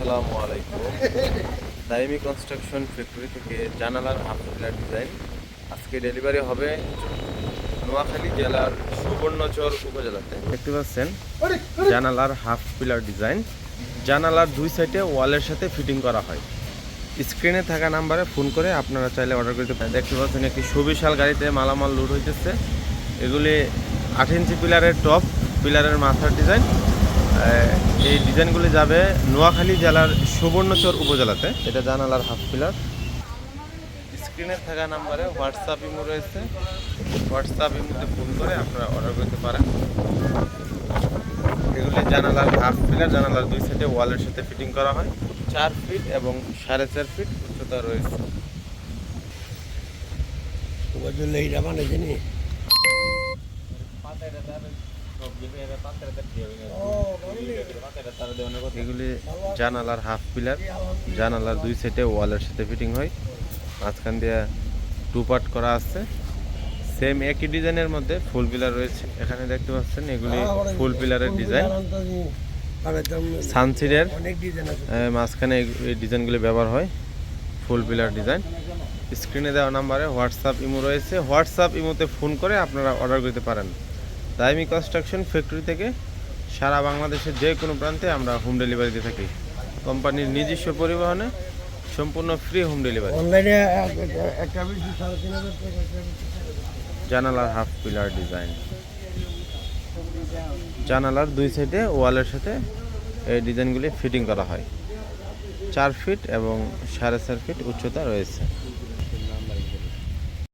আসসালামু আলাইকুম। দাইমি construction factory থেকে জানালার হাফ পিলার ডিজাইন। আজকে ডেলিভারি হবে নোয়াখালী জেলার সুবর্ণচর উপজেলাতে। দেখতে পাচ্ছেন? জানালার হাফ পিলার ডিজাইন। জানালার দুই সাইডে ওয়ালের সাথে ফিটিং করা হয়। স্ক্রিনে থাকা নাম্বারে ফোন করে আপনারা চাইলে অর্ডার করতে পারেন। দেখতে পাচ্ছেন একটি সুবিশাল গাড়িতে মালামাল লোড হইতেছে। এগুলি আট ইঞ্চি পিলারের টপ পিলারের মাথার ডিজাইন। এই ডিজাইনগুলি যাবে নোয়াখালী জেলার সুবর্ণচর উপজেলাতে। এটা জানালার হাফ পিলার স্ক্রিনে থাকা নাম্বারে হোয়াটসঅ্যাপ ইমো রয়েছে। হোয়াটসঅ্যাপ ইমোতে ফোন করে আপনারা অর্ডার করতে পারেন। এগুলি জানালার হাফ পিলার জানালার দুই সাইডে ওয়ালের সাথে ফিটিং করা হয়। চার ফিট এবং সাড়ে চার ফিট উচ্চতা রয়েছে। নি এগুলি জানালার হাফ পিলার জানালার দুই সাইডে ওয়ালের সাথে ফিটিং হয়। মাঝখান দিয়ে টু পার্ট করা আছে। সেম একই ডিজাইনের মধ্যে ফুল পিলার রয়েছে। এখানে দেখতে পাচ্ছেন এগুলি ফুল পিলারের ডিজাইন সানসিডের মাঝখানে এই- ডিজাইনগুলি ব্যবহার হয়। ফুল পিলার ডিজাইন স্ক্রিনে দেওয়া নাম্বারে হোয়াটসঅ্যাপ ইমো রয়েছে। হোয়াটসঅ্যাপ ইমোতে ফোন করে আপনারা অর্ডার করতে পারেন। দাইমি কনস্ট্রাকশন ফ্যাক্টরি থেকে সারা বাংলাদেশের যে কোনো প্রান্তে আমরা হোম ডেলিভারি দিয়ে থাকি। কোম্পানির নিজস্ব পরিবহনে সম্পূর্ণ ফ্রি হোম ডেলিভারি অনলাইনে জানালার হাফ পিলার ডিজাইন জানালার দুই সাইডে ওয়ালের সাথে এই ডিজাইনগুলি ফিটিং করা হয়। চার ফিট এবং সাড়ে চার ফিট উচ্চতা রয়েছে।